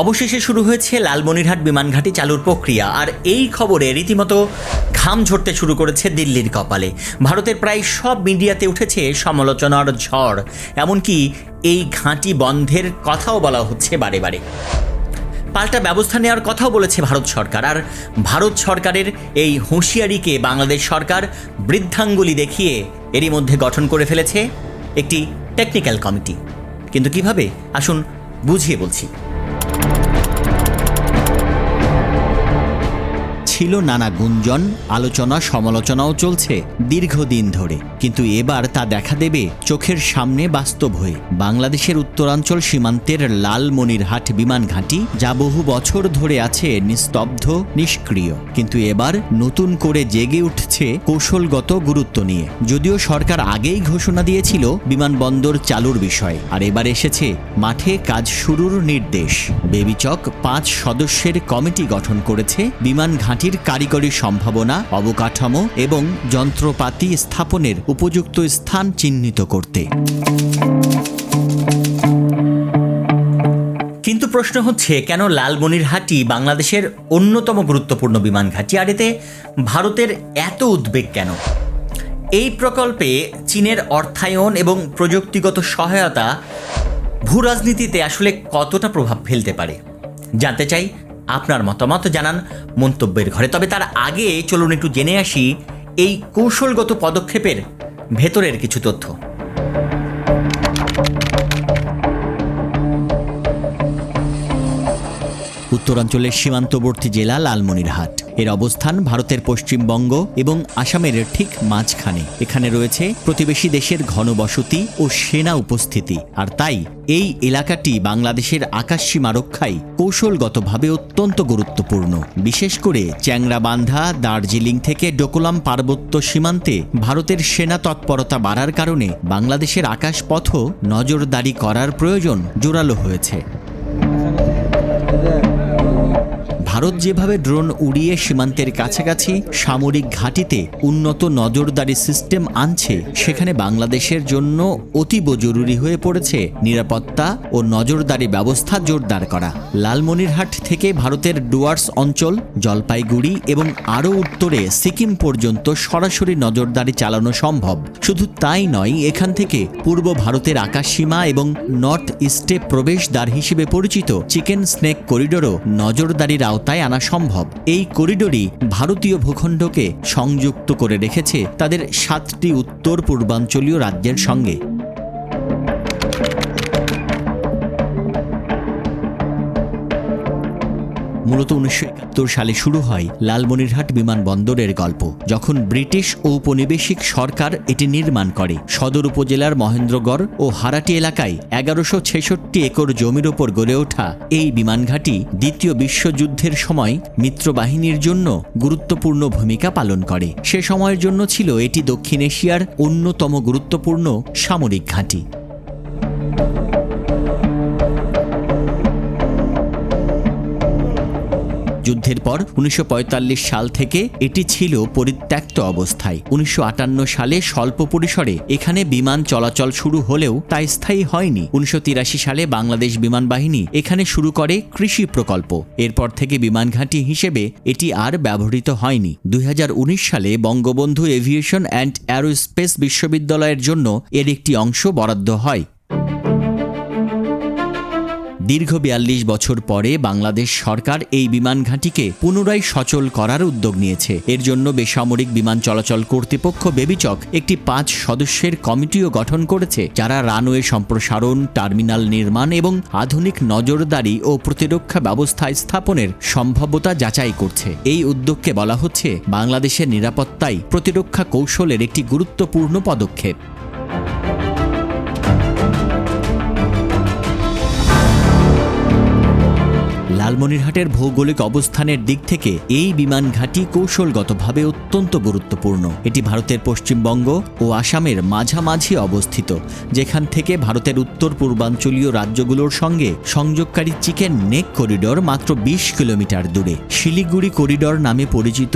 অবশেষে শুরু হয়েছে লালমনিরহাট বিমানঘাটি চালুর প্রক্রিয়া, আর এই খবরে রীতিমতো ঘাম ঝরতে শুরু করেছে দিল্লির কপালে। ভারতের প্রায় সব মিডিয়াতে উঠেছে সমালোচনার ঝড়, এমনকি এই ঘাঁটি বন্ধের কথাও বলা হচ্ছে বারে বারে। পাল্টা ব্যবস্থা নেওয়ার কথাও বলেছে ভারত সরকার, আর ভারত সরকারের এই হুঁশিয়ারিকে বাংলাদেশ সরকার বৃদ্ধাঙ্গুলি দেখিয়ে এরই মধ্যে গঠন করে ফেলেছে একটি টেকনিক্যাল কমিটি। কিন্তু কীভাবে? আসুন বুঝিয়ে বলছি। ছিল নানা গুঞ্জন, আলোচনা, সমালোচনাও চলছে দীর্ঘদিন ধরে। কিন্তু এবার তা দেখা দেবে চোখের সামনে বাস্তব হয়ে। বাংলাদেশের উত্তরাঞ্চল সীমান্তের লালমনিরহাট বিমান ঘাঁটি যা বহু বছর ধরে আছে নিস্তব্ধ, নিষ্ক্রিয়। কিন্তু এবার নতুন করে জেগে উঠছে কৌশলগত গুরুত্ব নিয়ে। যদিও সরকার আগেই ঘোষণা দিয়েছিল বিমানবন্দর চালুর বিষয়ে, আর এবার এসেছে মাঠে কাজ শুরুর নির্দেশ। বেবিচক পাঁচ সদস্যের কমিটি গঠন করেছে বিমান ঘাঁটির কারিগরি সম্ভাবনা, অবকাঠামো এবং যন্ত্রপাতি স্থাপনের উপযুক্ত স্থান চিহ্নিত করতে। কিন্তু প্রশ্ন হচ্ছে, কেন লালমনিরহাটি বাংলাদেশের অন্যতম গুরুত্বপূর্ণ বিমান ঘাঁটি আর এতে ভারতের এত উদ্বেগ কেন? এই প্রকল্পে চীনের অর্থায়ন এবং প্রযুক্তিগত সহায়তা ভূ রাজনীতিতে আসলে কতটা প্রভাব ফেলতে পারে? জানতে চাই আপনার মতামত জানান মন্তব্যের ঘরে। তবে তার আগে চলুন একটু জেনে আসি এই কৌশলগত পদক্ষেপের ভেতরের কিছু তথ্য। উত্তরাঞ্চলের সীমান্তবর্তী জেলা লালমনিরহাট। এর অবস্থান ভারতের পশ্চিমবঙ্গ এবং আসামের ঠিক মাঝখানে। এখানে রয়েছে প্রতিবেশী দেশের ঘনবসতি ও সেনা উপস্থিতি। আর তাই এই এলাকাটি বাংলাদেশের আকাশসীমা রক্ষায় কৌশলগতভাবে অত্যন্ত গুরুত্বপূর্ণ। বিশেষ করে চ্যাংরাবান্ধা, দার্জিলিং থেকে ডোকলাম পার্বত্য সীমান্তে ভারতের সেনা তৎপরতা বাড়ার কারণে বাংলাদেশের আকাশপথও নজরদারি করার প্রয়োজন জোরালো হয়েছে। ভারত যেভাবে ড্রোন উড়িয়ে সীমান্তের কাছাকাছি সামরিক ঘাঁটিতে উন্নত নজরদারি সিস্টেম আনছে, সেখানে বাংলাদেশের জন্য অতীব জরুরি হয়ে পড়েছে নিরাপত্তা ও নজরদারি ব্যবস্থা জোরদার করা। লালমনিরহাট থেকে ভারতের ডুয়ার্স অঞ্চল, জলপাইগুড়ি এবং আরও উত্তরে সিকিম পর্যন্ত সরাসরি নজরদারি চালানো সম্ভব। শুধু তাই নয়, এখান থেকে পূর্ব ভারতের আকাশসীমা এবং নর্থ ইস্টে প্রবেশদ্বার হিসেবে পরিচিত চিকেন স্নেক করিডোরও নজরদারির আওতায় আনা সম্ভব। এই করিডোরই ভারতীয় ভূখণ্ডকে সংযুক্ত করে রেখেছে তাদের সাতটি উত্তর পূর্বাঞ্চলীয় রাজ্যের সঙ্গে। মূলত উনিশশো একাত্তর সালে শুরু হয় লালমনিরহাট বিমানবন্দরের গল্প, যখন ব্রিটিশ ও উপনিবেশিক সরকার এটি নির্মাণ করে। সদর উপজেলার মহেন্দ্রগড় ও হারাটি এলাকায় এগারোশো ছেষট্টি একর জমির ওপর গড়ে ওঠা এই বিমানঘাটি দ্বিতীয় বিশ্বযুদ্ধের সময় মিত্রবাহিনীর জন্য গুরুত্বপূর্ণ ভূমিকা পালন করে। সে সময়ের জন্য ছিল এটি দক্ষিণ এশিয়ার অন্যতম গুরুত্বপূর্ণ সামরিক ঘাঁটি। যুদ্ধের পর উনিশশো পঁয়তাল্লিশ সাল থেকে এটি ছিল পরিত্যক্ত অবস্থায়। উনিশশো আটান্ন সালে স্বল্প পরিসরে এখানে বিমান চলাচল শুরু হলেও তা স্থায়ী হয়নি। উনিশশো তিরাশি সালে বাংলাদেশ বিমান বাহিনী এখানে শুরু করে কৃষি প্রকল্প। এরপর থেকে বিমান ঘাঁটি হিসেবে এটি আর ব্যবহৃত হয়নি। দুই হাজার উনিশ সালে বঙ্গবন্ধু এভিয়েশন অ্যান্ড অ্যারোস্পেস বিশ্ববিদ্যালয়ের জন্য এর একটি অংশ বরাদ্দ হয়। দীর্ঘ বিয়াল্লিশ বছর পরে বাংলাদেশ সরকার এই বিমান ঘাঁটিকে পুনরায় সচল করার উদ্যোগ নিয়েছে। এর জন্য বেসামরিক বিমান চলাচল কর্তৃপক্ষ বেবিচক একটি পাঁচ সদস্যের কমিটিও গঠন করেছে, যারা রানওয়ে সম্প্রসারণ, টার্মিনাল নির্মাণ এবং আধুনিক নজরদারি ও প্রতিরক্ষা ব্যবস্থা স্থাপনের সম্ভাব্যতা যাচাই করছে। এই উদ্যোগকে বলা হচ্ছে, বাংলাদেশের নিরাপত্তায় প্রতিরক্ষা কৌশলের একটি গুরুত্বপূর্ণ পদক্ষেপ। লালমনিরহাটের ভৌগোলিক অবস্থানের দিক থেকে এই বিমান ঘাঁটি কৌশলগতভাবে অত্যন্ত গুরুত্বপূর্ণ। এটি ভারতের পশ্চিমবঙ্গ ও আসামের মাঝামাঝি অবস্থিত, যেখান থেকে ভারতের উত্তর পূর্বাঞ্চলীয় রাজ্যগুলোর সঙ্গে সংযোগকারী চিকেন নেক করিডর মাত্র বিশ কিলোমিটার দূরে। শিলিগুড়ি করিডর নামে পরিচিত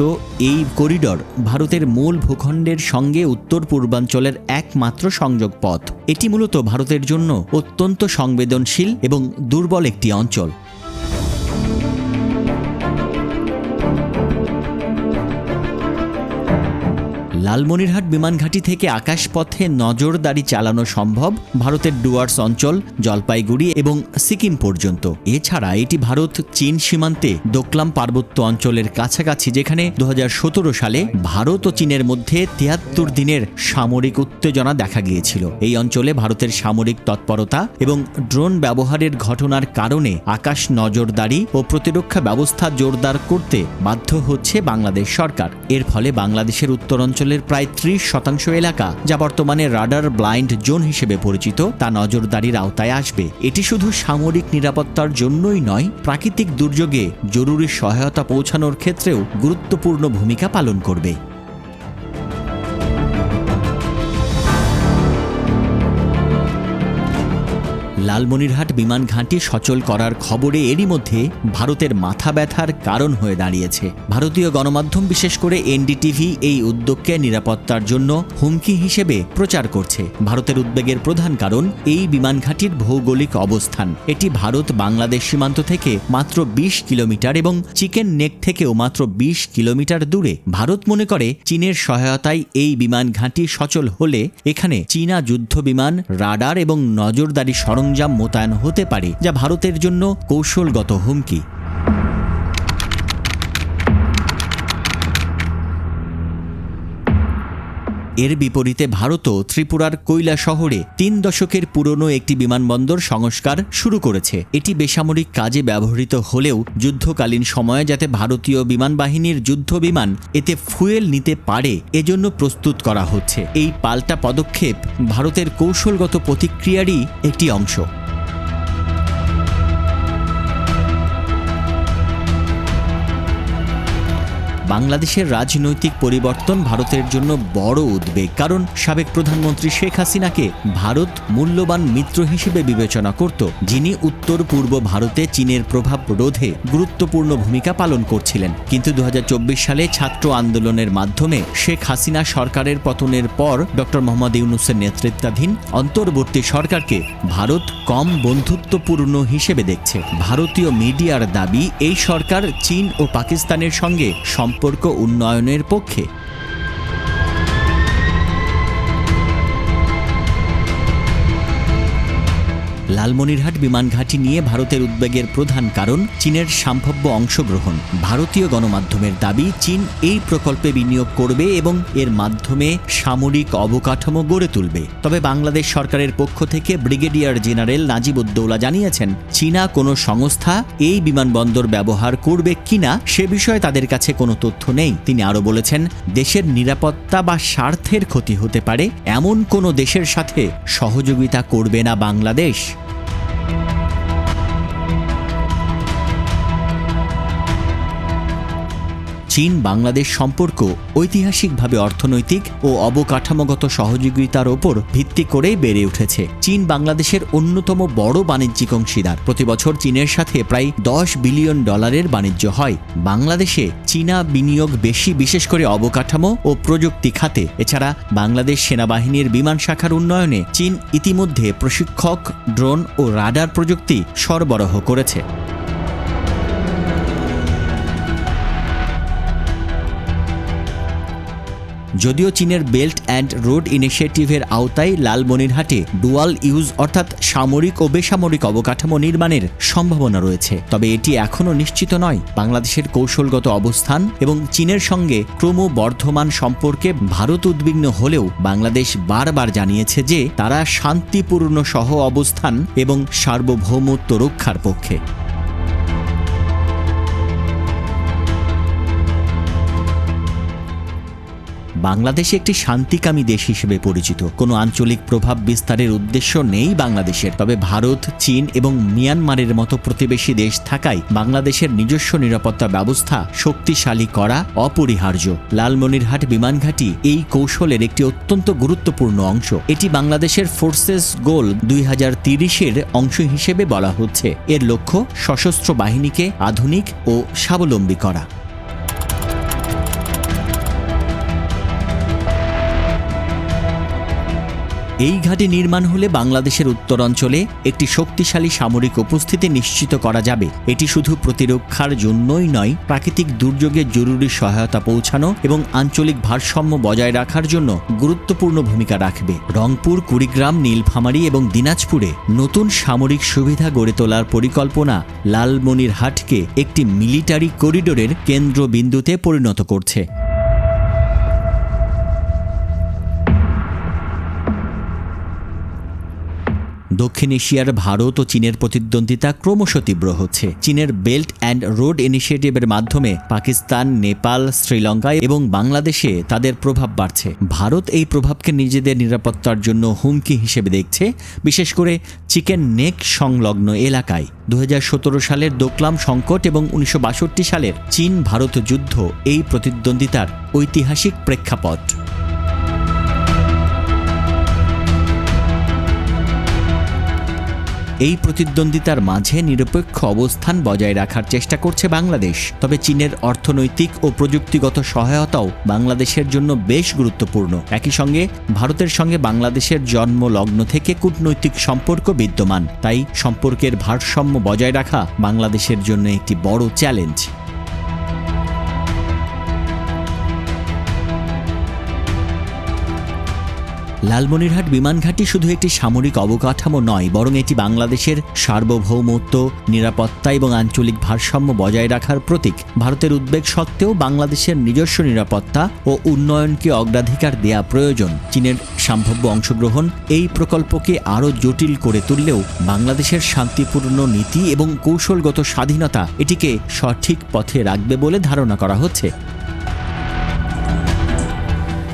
এই করিডর ভারতের মূল ভূখণ্ডের সঙ্গে উত্তর পূর্বাঞ্চলের একমাত্র সংযোগ পথ এটি মূলত ভারতের জন্য অত্যন্ত সংবেদনশীল এবং দুর্বল একটি অঞ্চল। লালমনিরহাট বিমানঘাটি থেকে আকাশপথে নজরদারি চালানো সম্ভব ভারতের ডুয়ার্স অঞ্চল, জলপাইগুড়ি এবং সিকিম পর্যন্ত। এছাড়া এটি ভারত, চীন সীমান্তে দোকলাম পার্বত্য অঞ্চলের কাছাকাছি, যেখানে দু হাজার সতেরো সালে ভারত ও চীনের মধ্যে তিয়াত্তর দিনের সামরিক উত্তেজনা দেখা গিয়েছিল। এই অঞ্চলে ভারতের সামরিক তৎপরতা এবং ড্রোন ব্যবহারের ঘটনার কারণে আকাশ নজরদারি ও প্রতিরক্ষা ব্যবস্থা জোরদার করতে বাধ্য হচ্ছে বাংলাদেশ সরকার। এর ফলে বাংলাদেশের উত্তরাঞ্চলের প্রায় ত্রিশ শতাংশ এলাকা, যা বর্তমানে রাডার ব্লাইন্ড জোন হিসেবে পরিচিত, তা নজরদারির আওতায় আসবে। এটি শুধু সামরিক নিরাপত্তার জন্যই নয়, প্রাকৃতিক দুর্যোগে জরুরি সহায়তা পৌঁছানোর ক্ষেত্রেও গুরুত্বপূর্ণ ভূমিকা পালন করবে। লালমনিরহাট বিমান ঘাঁটি সচল করার খবরে এরই মধ্যে ভারতের মাথা ব্যথার কারণ হয়ে দাঁড়িয়েছে। ভারতীয় গণমাধ্যম বিশেষ করে এনডিটিভি এই উদ্যোগকে নিরাপত্তার জন্য হুমকি হিসেবে প্রচার করছে। ভারতের উদ্বেগের প্রধান কারণ এই বিমান ঘাঁটির ভৌগোলিক অবস্থান। এটি ভারত বাংলাদেশ সীমান্ত থেকে মাত্র ২০ কিলোমিটার এবং চিকেন নেক থেকেও মাত্র ২০ কিলোমিটার দূরে। ভারত মনে করে চীনের সহায়তায় এই বিমান ঘাঁটি সচল হলে এখানে চীনা যুদ্ধ বিমান রাডার এবং নজরদারি সরঞ্জাম মোতায়েন হতে পারে যা ভারতের জন্য কৌশলগত হুমকি। এর বিপরীতে ভারতও ত্রিপুরার কৈলা শহরে তিন দশকের পুরনো একটি বিমানবন্দর সংস্কার শুরু করেছে। এটি বেসামরিক কাজে ব্যবহৃত হলেও যুদ্ধকালীন সময়ে যাতে ভারতীয় বিমান বাহিনীর যুদ্ধ বিমান এতে ফুয়েল নিতে পারে, এজন্য প্রস্তুত করা হচ্ছে। এই পাল্টা পদক্ষেপ ভারতের কৌশলগত প্রতিক্রিয়ারই একটি অংশ। বাংলাদেশের রাজনৈতিক পরিবর্তন ভারতের জন্য বড় উদ্বেগ, কারণ সাবেক প্রধানমন্ত্রী শেখ হাসিনাকে ভারত মূল্যবান মিত্র হিসেবে বিবেচনা করত, যিনি উত্তর পূর্ব ভারতে চীনের প্রভাব রোধে গুরুত্বপূর্ণ ভূমিকা পালন করছিলেন। কিন্তু দু হাজার চব্বিশ সালে ছাত্র আন্দোলনের মাধ্যমে শেখ হাসিনা সরকারের পতনের পর ডক্টর মোহাম্মদ ইউনুসের নেতৃত্বাধীন অন্তর্বর্তী সরকারকে ভারত কম বন্ধুত্বপূর্ণ হিসেবে দেখছে। ভারতীয় মিডিয়ার দাবি, এই সরকার চীন ও পাকিস্তানের সঙ্গে সম্পর্ক উন্নয়নের পক্ষে। লালমনিরহাট বিমান ঘাঁটি নিয়ে ভারতের উদ্বেগের প্রধান কারণ চীনের সম্ভাব্য অংশগ্রহণ। ভারতীয় গণমাধ্যমের দাবি, চীন এই প্রকল্পে বিনিয়োগ করবে এবং এর মাধ্যমে সামরিক অবকাঠামো গড়ে তুলবে। তবে বাংলাদেশ সরকারের পক্ষ থেকে ব্রিগেডিয়ার জেনারেল নাজিবুদ্দৌলা জানিয়েছেন, চীনা কোনো সংস্থা এই বিমানবন্দর ব্যবহার করবে কিনা সে বিষয়ে তাদের কাছে কোনো তথ্য নেই। তিনি আরও বলেছেন, দেশের নিরাপত্তা বা স্বার্থের ক্ষতি হতে পারে, এমন কোনো দেশের সাথে সহযোগিতা করবে না বাংলাদেশ। চীন, বাংলাদেশ সম্পর্ক ঐতিহাসিকভাবে অর্থনৈতিক ও অবকাঠামোগত সহযোগিতার ওপর ভিত্তি করেই বেড়ে উঠেছে। চীন বাংলাদেশের অন্যতম বড় বাণিজ্যিক অংশীদার। প্রতি বছর চীনের সাথে প্রায় দশ বিলিয়ন ডলারের বাণিজ্য হয়। বাংলাদেশে চীনা বিনিয়োগ বেশি, বিশেষ করে অবকাঠামো ও প্রযুক্তি খাতে। এছাড়া বাংলাদেশ সেনাবাহিনীর বিমান শাখার উন্নয়নে চীন ইতিমধ্যে প্রশিক্ষক, ড্রোন ও রাডার প্রযুক্তি সরবরাহ করেছে। যদিও চীনের বেল্ট অ্যান্ড রোড ইনিশিয়েটিভের আওতায় লালমনিরহাটে ডুয়াল ইউজ অর্থাৎ সামরিক ও বেসামরিক অবকাঠামো নির্মাণের সম্ভাবনা রয়েছে। তবে এটি এখনও নিশ্চিত নয়। বাংলাদেশের কৌশলগত অবস্থান এবং চীনের সঙ্গে ক্রমবর্ধমান সম্পর্কে ভারত উদ্বিগ্ন হলেও বাংলাদেশ বারবার জানিয়েছে যে তারা শান্তিপূর্ণ সহ অবস্থান এবং সার্বভৌমত্ব রক্ষার পক্ষে। বাংলাদেশ একটি শান্তিকামী দেশ হিসেবে পরিচিত। কোনো আঞ্চলিক প্রভাব বিস্তারের উদ্দেশ্য নেই বাংলাদেশের। তবে ভারত, চীন এবং মিয়ানমারের মতো প্রতিবেশী দেশ থাকায় বাংলাদেশের নিজস্ব নিরাপত্তা ব্যবস্থা শক্তিশালী করা অপরিহার্য। লালমনিরহাট বিমানঘাটি এই কৌশলের একটি অত্যন্ত গুরুত্বপূর্ণ অংশ। এটি বাংলাদেশের ফোর্সেস গোল দুই হাজার তিরিশের অংশ হিসেবে বলা হচ্ছে। এর লক্ষ্য সশস্ত্র বাহিনীকে আধুনিক ও স্বাবলম্বী করা। এই ঘাঁটি নির্মাণ হলে বাংলাদেশের উত্তরাঞ্চলে একটি শক্তিশালী সামরিক উপস্থিতি নিশ্চিত করা যাবে। এটি শুধু প্রতিরক্ষার জন্যই নয়, প্রাকৃতিক দুর্যোগে জরুরি সহায়তা পৌঁছানো এবং আঞ্চলিক ভারসাম্য বজায় রাখার জন্য গুরুত্বপূর্ণ ভূমিকা রাখবে। রংপুর, কুড়িগ্রাম, নীলফামারী এবং দিনাজপুরে নতুন সামরিক সুবিধা গড়ে তোলার পরিকল্পনা লালমনিরহাটকে একটি মিলিটারি করিডোরের কেন্দ্রবিন্দুতে পরিণত করছে। দক্ষিণ এশিয়ার ভারত ও চীনের প্রতিদ্বন্দ্বিতা ক্রমশ তীব্র হচ্ছে। চীনের বেল্ট অ্যান্ড রোড ইনিশিয়েটিভের মাধ্যমে পাকিস্তান, নেপাল, শ্রীলঙ্কা এবং বাংলাদেশে তাদের প্রভাব বাড়ছে। ভারত এই প্রভাবকে নিজেদের নিরাপত্তার জন্য হুমকি হিসেবে দেখছে, বিশেষ করে চিকেন নেক সংলগ্ন এলাকায়। দু হাজার সতেরো সালের দোকলাম সংকট এবং উনিশশো বাষট্টি সালের চীন ভারত যুদ্ধ এই প্রতিদ্বন্দ্বিতার ঐতিহাসিক প্রেক্ষাপট। এই প্রতিদ্বন্দ্বিতার মাঝে নিরপেক্ষ অবস্থান বজায় রাখার চেষ্টা করছে বাংলাদেশ। তবে চীনের অর্থনৈতিক ও প্রযুক্তিগত সহায়তাও বাংলাদেশের জন্য বেশ গুরুত্বপূর্ণ। একই সঙ্গে ভারতের সঙ্গে বাংলাদেশের জন্ম লগ্ন থেকে কূটনৈতিক সম্পর্ক বিদ্যমান। তাই সম্পর্কের ভারসাম্য বজায় রাখা বাংলাদেশের জন্য একটি বড় চ্যালেঞ্জ। লালমনিরহাট বিমানঘাটি শুধু একটি সামরিক অবকাঠামো নয়, বরং এটি বাংলাদেশের সার্বভৌমত্ব, নিরাপত্তা এবং আঞ্চলিক ভারসাম্য বজায় রাখার প্রতীক। ভারতের উদ্বেগ সত্ত্বেও বাংলাদেশের নিজস্ব নিরাপত্তা ও উন্নয়নকে অগ্রাধিকার দেয়া প্রয়োজন। চীনের সম্ভাব্য অংশগ্রহণ এই প্রকল্পকে আরও জটিল করে তুললেও বাংলাদেশের শান্তিপূর্ণ নীতি এবং কৌশলগত স্বাধীনতা এটিকে সঠিক পথে রাখবে বলে ধারণা করা হচ্ছে।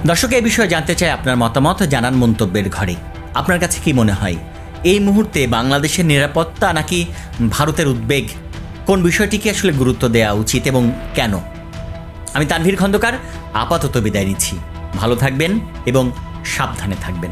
দর্শক এই বিষয়ে জানতে চাই আপনার মতামত, জানান মন্তব্যের ঘরে। আপনার কাছে কি মনে হয়? এই মুহূর্তে বাংলাদেশের নিরাপত্তা নাকি ভারতের উদ্বেগ? কোন বিষয়টিকে আসলে গুরুত্ব দেওয়া উচিত এবং কেন? আমি তানভীর খন্দকার, আপাতত বিদায় নিচ্ছি। ভালো থাকবেন এবং সাবধানে থাকবেন।